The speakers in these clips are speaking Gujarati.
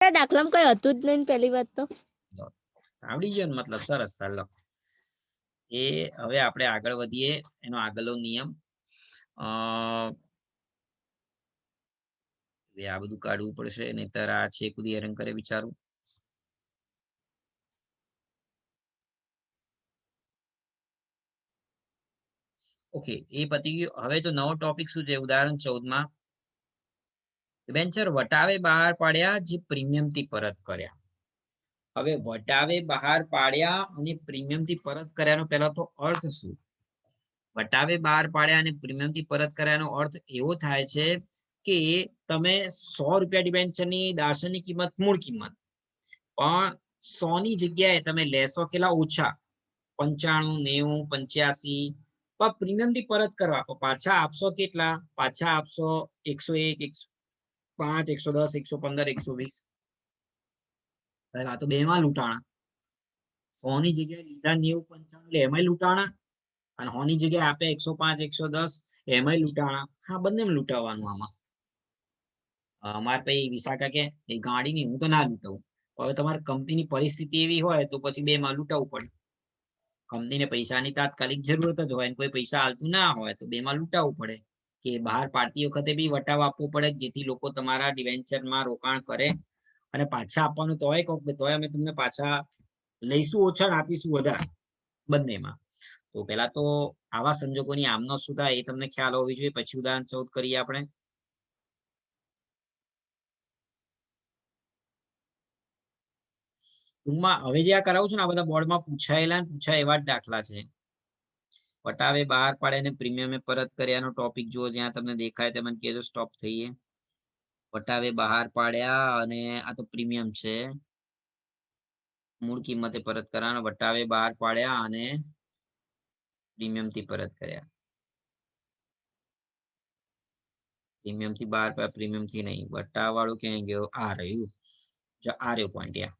દાખલામાં કઈ હતું જ નહીં પહેલી વાત તો. આવડી ગયો ને મતલબ સરસ ચાલો એ હવે આપણે આગળ વધીએ, એનો આગળનો નિયમ. અ આ બધું કાઢવું પડશે, નહીતર આ છે કુદી હેરાન કરે વિચારું ઓકે, એ પતી ગયું. હવે તો નવો ટોપિક શું છે? ઉદાહરણ ચૌદમાં વેન્ચર વટાવે બહાર પાડ્યા જે પ્રીમિયમથી પરત કર્યા. હવે વટાવે બહાર પાડ્યા અને પ્રીમિયમથી પરત કર્યાનો પહેલા તો અર્થ શું? વટાવે બહાર પાડ્યા અને પ્રીમિયમથી પરત કર્યાનો અર્થ એવો થાય છે કે તમે સો રૂપિયા ડિબેન્ચરની દાર્શનિક કિંમત, મૂળ કિંમત. પણ સો ની જગ્યાએ તમે લેશો કેટલા? ઓછા. પંચાણું, નેવું, પંચ્યાસી. પણ પ્રીમિયમથી પરત કરવા પાછા આપશો કેટલા? પાછા આપશો એકસો એક, એકસો પાંચ, એકસો દસ, એકસો પંદર, એકસો વીસ. આ તો બે માં લૂંટાણા. સો ની જગ્યાએ લીધા નેવું પંચાણું એમાં લૂંટાણા. અને સો ની જગ્યાએ આપે એકસો પાંચ, એકસો દસ, એમાંય લૂંટાણા. હા બંને લૂંટાવાનું આમાં. અમારે પછી વિશાખા કે, એ ગાડીની હું તો ના લૂંટાવું. હવે તમારે કંપનીની પરિસ્થિતિ એવી હોય, તો પછી બે માં લૂંટાવું પડે. કંપનીને પૈસાની તાત્કાલિક જરૂરત જ હોય કોઈ પૈસા હાલતું ના હોય, તો બે માં લૂંટાવું પડે. કે બહાર પાડતી વખતે બી વટાવ આપવો પડે, જેથી લોકો તમારા ડિવેન્ચરમાં રોકાણ કરે. અને પાછા આપવાનું તોય કહો કે તોય અમે તમને પાછા લઈશું, ઓછા આપીશું વધારે, બંનેમાં. તો પેલા તો આવા સંજોગોની આમનો સુધા એ તમને ખ્યાલ હોવી જોઈએ. પછી ઉદાહરણ ચૌદ કરીએ આપણે. ટૂંકમાં હવે જે આ કરાવું છું ને, આ બધા બોર્ડમાં પૂછાયેલા પૂછાય એવા જ દાખલા છે. વટાવે, બહાર પાડે અને પ્રીમિયમે પરત કર્યાનો ટોપિક જુઓ, જ્યાં તમને દેખાય તે મને કહેજો સ્ટોપ થઈએ વટાવે, બહાર પાડ્યા અને આ તો પ્રીમિયમ છે. મૂળ કિંમતે પરત કરવાનો વટાવે, બહાર પાડ્યા અને પ્રીમિયમથી પરત કર્યા. પ્રીમિયમથી બહાર પાડ્યા પ્રીમિયમથી નહીં. વટા વાળું ક્યાં ગયો? આ રહ્યું. આ રહ્યો પોઈન્ટ યા.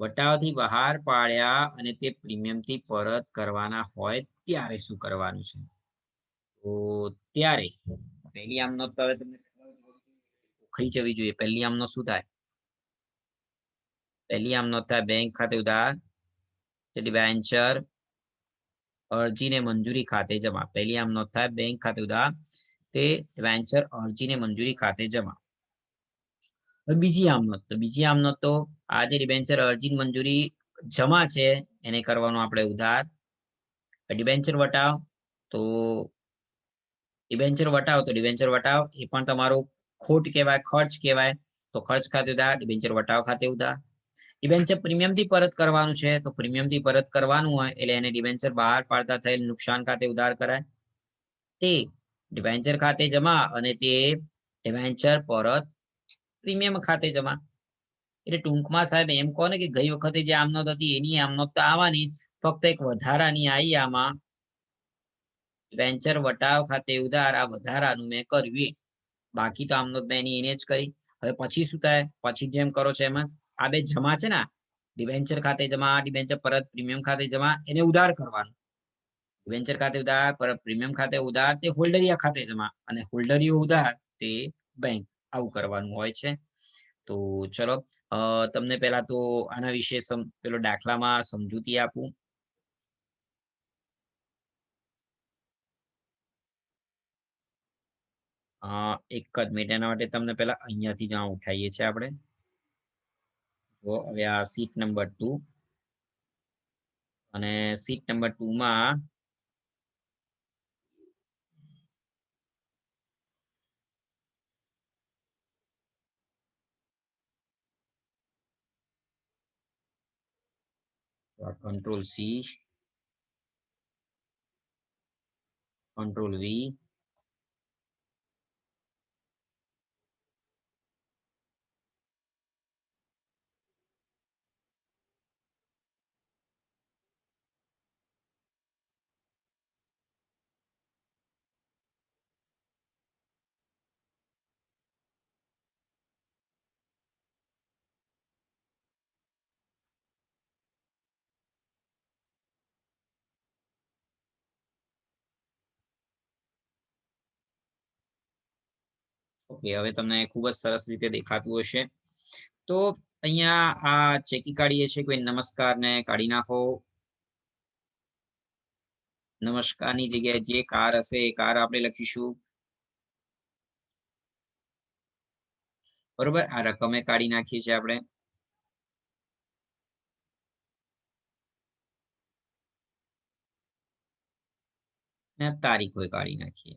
વટાવથી બહાર પાડ્યા અને તે પ્રીમિયમથી પરત કરવાના હોય ત્યારે શું કરવાનું છે? તો ત્યારે પહેલી આમનો હવે તમને ખરી જવી જોઈએ. પહેલી આમનો શું થાય? પહેલી આમનો થાય બેંક ખાતે ઉધાર ડિબેન્ચર અરજીને મંજૂરી ખાતે જમા. પહેલી આમનો થાય બેંક ખાતે ઉધાર, તે વેન્ચર, અરજીને મંજૂરી ખાતે જમા. બીજી આમનોત તો, બીજી આમનોત તો આ જે ડિબેન્ચર અરજી મંજૂરી જમા છે, એને કરવાનો આપણે ઉધાર. ડિબેન્ચર વટાવ તો ડિબેન્ચર વટાવ તો ડિબેન્ચર વટાવ, એ પણ તમારું ખોટ કહેવાય, ખર્ચ કહેવાય. તો ખર્ચ ખાતે ઉધાર ડિબેન્ચર વટાવ ખાતે ઉધાર. ડિબેન્ચર પ્રીમિયમથી પરત કરવાનું છે, તો પ્રીમિયમથી પરત કરવાનું હોય, એટલે એને ડિબેન્ચર બહાર પાડતા થયેલ નુકસાન ખાતે ઉધાર કરાય. તે ડિબેન્ચર ખાતે જમા અને તે ડિબેન્ચર પરત પ્રીમિયમ ખાતે જમા. એટલે ટૂંકમાં સાહેબ એમ કહો ને કે ગઈ વખતે જે આમનોત હતી એની આમનોત તો આવવાની ફક્ત એક વધારાની આવી આમાં. વેન્ચર વટાવ ખાતે ઉધાર, આ વધારાનું મેં કરવી બાકી તો આમનોત મેં એની એને જ કરી. હવે પછી શું થાય? પછી જેમ કરો છો એમાં, આ બે જમા છે ને ડિવેન્ચર ખાતે જમા ડિવેન્ચર પરત પ્રીમિયમ ખાતે જમા, એને ઉધાર કરવાનું. ડિવેન્ચર ખાતે ઉધાર, પરત પ્રીમિયમ ખાતે ઉધાર, તે હોલ્ડરિયા ખાતે જમા. અને હોલ્ડરિયો ઉધાર તે બેંક આવું કરવાનું હોય છે. તો ચલો તમને પહેલા તો આના વિશે પેલો દાખલામાં સમજૂતી આપું. એક જ મિનિટ એના માટે તમને પેલા અહીંયાથી જ ઉઠાઈએ છીએ આપણે. હવે આ સીટ નંબર ટુ અને સીટ નંબર ટુ માં control C control V okay, હવે તમને ખૂબ જ સરસ રીતે દેખાતું હશે. તો અહીંયા આ ચેકી કાઢીએ છીએ. કોઈ નમસ્કાર ને કાઢી નાખો. નમસ્કારની જગ્યાએ જે કાર હશે એ કાર આપણે લખીશું. બરોબર? આ રકમે કાઢી નાખીએ છીએ આપણે. તારીખો કાઢી નાખીએ.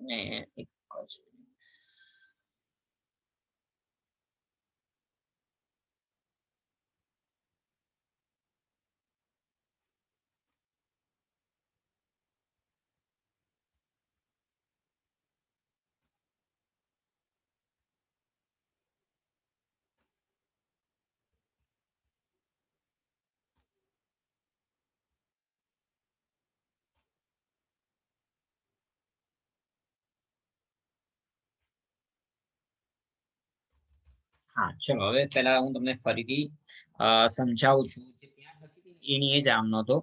અને એક જ ચલો, હવે પહેલા હું તમને ફરીથી સમજાવું છું જે ત્યાં એની એ જ આમ નહોતો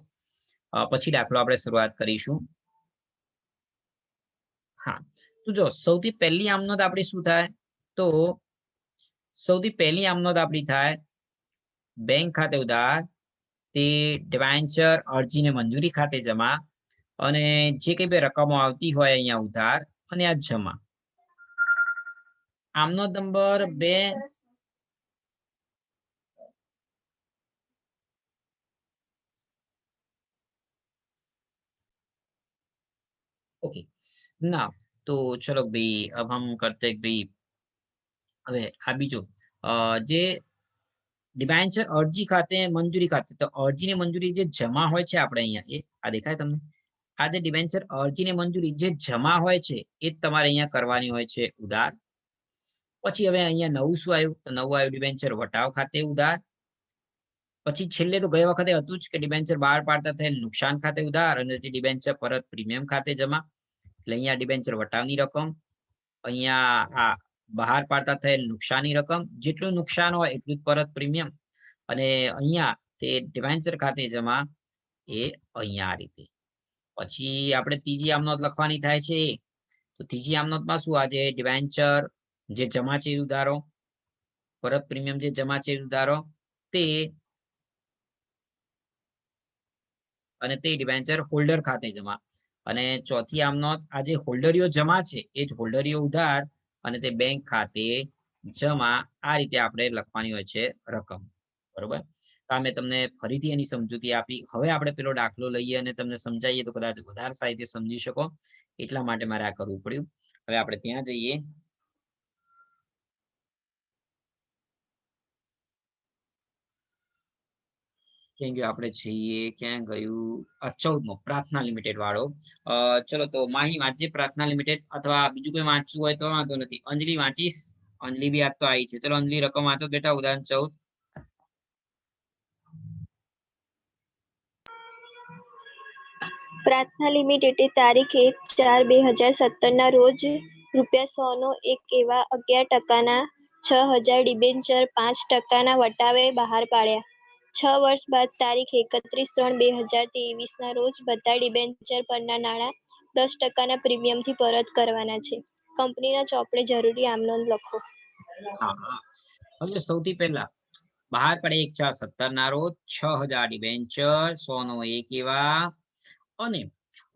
પછી દાખલો આપણે શરૂઆત કરીશું. હા, તો જો સૌથી પહેલી આમનોદ આપણી શું થાય? તો સૌથી પહેલી આમનોદ આપણી થાય, બેંક ખાતે ઉધાર, તે ડિવાન્ચર અરજીને મંજૂરી ખાતે જમા, અને જે કઈ બે રકમો આવતી હોય અહીંયા ઉધાર, અને આ જમા. આમનો નંબર બે ओके ना तो चलो भाई अब हम करते हैं भाई હવે આ બીજો અ, જે ડિબેન્ચર અરજી ખાતે મંજૂરી ખાતે તો અરજીની મંજૂરી જે જમા હોય છે આપણે અહીંયા એ આ દેખાય તમને આ જે ડિબેન્ચર અરજીની મંજૂરી જે જમા હોય છે એ જ તમારે અહીંયા કરવાની હોય છે ઉધાર પછી હવે અહીંયા નવું શું આવ્યું તો નવું આવ્યું ડિબેન્ચર વટાવ ખાતે ઉધાર પછી છેલ્લે તો ગયા વખતે હતું જ કે ડિબેન્ચર બહાર પાડતા થયેલ નુકસાન ખાતે ઉધાર અને ડિબેન્ચર પરત પ્રીમિયમ ખાતે જમા. એટલે અહીંયા ડિબેન્ચર વટાવની રકમ, અહીંયા આ બહાર પાડતા થયેલ નુકસાની રકમ, જેટલું નુકસાન હોય એટલું જ પરત પ્રીમિયમ અને અહીંયા તે ડિબેન્ચર ખાતે જમા એ અહીંયા આ રીતે. પછી આપણે ત્રીજી આમનોંધ લખવાની થાય છે. તો ત્રીજી આમનોંધમાં શું? આજે ડિબેન્ચર જે જમા છે ઉધારો, પરત પ્રીમિયમ જે જમા છે ઉધારો, તે અને તે ડિબેન્ચર હોલ્ડર ખાતે જમા. અને ચોથી આમનોંધ, આ જે હોલ્ડરીઓ જમા છે, એ જ હોલ્ડરીઓ ઉધાર અને તે બેંક ખાતે જમા આ રીતે આપણે લખવાની હોય છે રકમ. બરોબર? તો આ મેં તમને ફરીથી એની સમજૂતી આપી. હવે આપણે પેલો દાખલો લઈએ અને તમને સમજાવીએ તો કદાચ વધારે સારી રીતે સમજી શકો. એટલા માટે મારે આ કરવું પડ્યું. હવે આપણે ત્યાં જઈએ. ક્યાં ગયું? આપણે જઈએ, ક્યાં ગયું? ચૌદમો, પ્રાર્થના લિમિટેડ વાળો. ચલો તો માહી વાંચજે પ્રાર્થના લિમિટેડ અથવા બીજું કોઈ વાંચવું હોય તો વાંધો નથી. અંજલિ વાંચીશ? અંજલિ બી આજ તો આવી છે. ચલો, અંજલિ રકમ વાંચો. બેટા, ઉદાહરણ ચૌદ. પ્રાર્થના લિમિટેડ તારીખ એક ચાર બે હજાર સત્તરના રોજ રૂપિયા સો નો એક એવા અગિયાર ટકાના છ હજાર ડિબેન્ચર પાંચ ટકાના વટાવે બહાર પાડ્યા. છ વર્ષ બાદ તારીખ એકત્રીસ ત્રણ બે હજાર ત્રેવીસના રોજ બધા ડિબેન્ચર પરના નાણાં દસ ટકાના પ્રીમિયમથી પરત કરવાના છે. કંપનીના ચોપડે જરૂરી આમનોંધ લખો. હવે સૌથી પહેલા, બહાર પડે એક ચાર સત્તર ના રોજ છ હજાર ડિબેન્ચર સો નો એક એવા. અને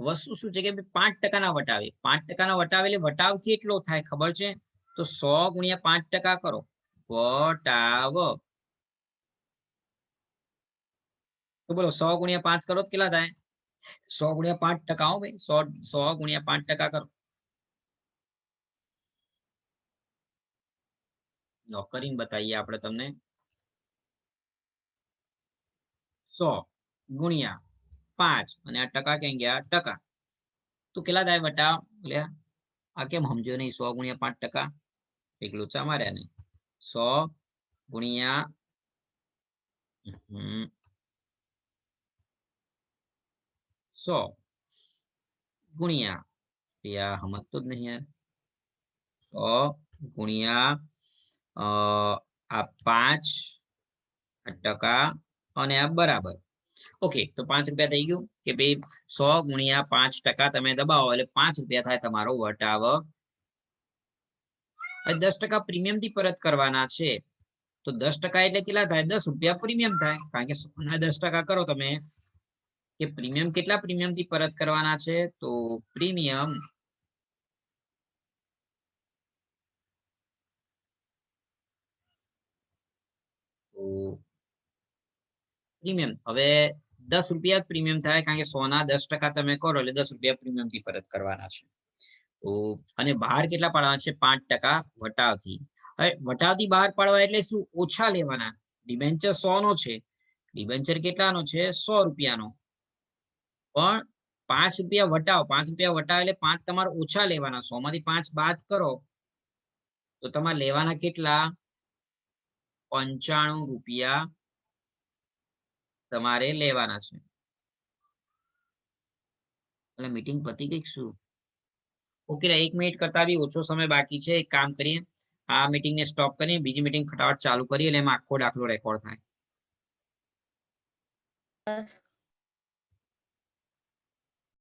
વસ્તુ શું છે કે પાંચ ટકાના વટાવે. પાંચ ટકાના વટાવે એટલે વટાવ કેટલો થાય, ખબર છે? તો સો ગુણ્યા પાંચ ટકા કરો. વટાવ. તો બોલો, સો ગુણ્યા પાંચ કરો કેટલા થાય? સો ગુણ્યા પાંચ ટકા હો ભાઈ, સો સો ગુણ્યા પાંચ ટકા કરો. કરીને બતાવીએ આપણે તમને. સો ગુણ્યા પાંચ, અને આ ટકા ક્યાં ગયા? ટકા. તો કેટલા થાય બટા? લે, આ કેમ સમજો નહીં? સો ગુણ્યા પાંચ ટકા. એક લોચા માર્યા નહીં. સો ગુણ્યા, હમ સો ગુણ્યા. યા સમજતો જ નહીં યાર. સો ગુણ્યા આ પાંચ ટકા અને આ બરાબર. ઓકે તો પાંચ રૂપિયા થઈ ગયું કે ભાઈ સો ગુણ્યા પાંચ ટકા તમે દબાવો એટલે પાંચ રૂપિયા થાય તમારો વટાવ. દસ ટકા પ્રીમિયમથી પરત કરવાના છે. તો દસ ટકા એટલે કેટલા થાય? દસ રૂપિયા પ્રીમિયમ થાય. કારણ કે સોના દસ ટકા કરો તમે. કે પ્રીમિયમ કેટલા પ્રીમિયમથી પરત કરવાના છે? તો પ્રીમિયમ પ્રીમિયમ. હવે દસ રૂપિયા પ્રીમિયમ થાય કારણ કે સોના દસ ટકા તમે કરો એટલે દસ રૂપિયા પ્રીમિયમથી પરત કરવાના છે. તો અને બહાર કેટલા પાડવાના છે? પાંચ ટકા વટાવથી. હવે વટાવથી બહાર પાડવા એટલે શું? ઓછા લેવાના. ડિબેન્ચર સો નો છે. ડિબેન્ચર કેટલાનો છે? સો રૂપિયાનો. પણ પાંચ રૂપિયા વટાવ. પાંચ રૂપિયા વટાવ એટલે પાંચ તમારે ઓછા લેવાના. સો માંથી પાંચ બાદ કરો. તો તમારે લેવાના કેટલા? પંચાણું રૂપિયા તમારે લેવાના છે. એટલે મીટિંગ પતી ગઈ શું? ઓકે એક મિનિટ કરતા બી ઓછો સમય બાકી છે. એક કામ કરીએ. આ મીટિંગ ને સ્ટોપ કરીએ. બીજી મીટિંગ ફટાફટ ચાલુ કરીએ એટલે એમાં આખો દાખલો રેકોર્ડ થાય.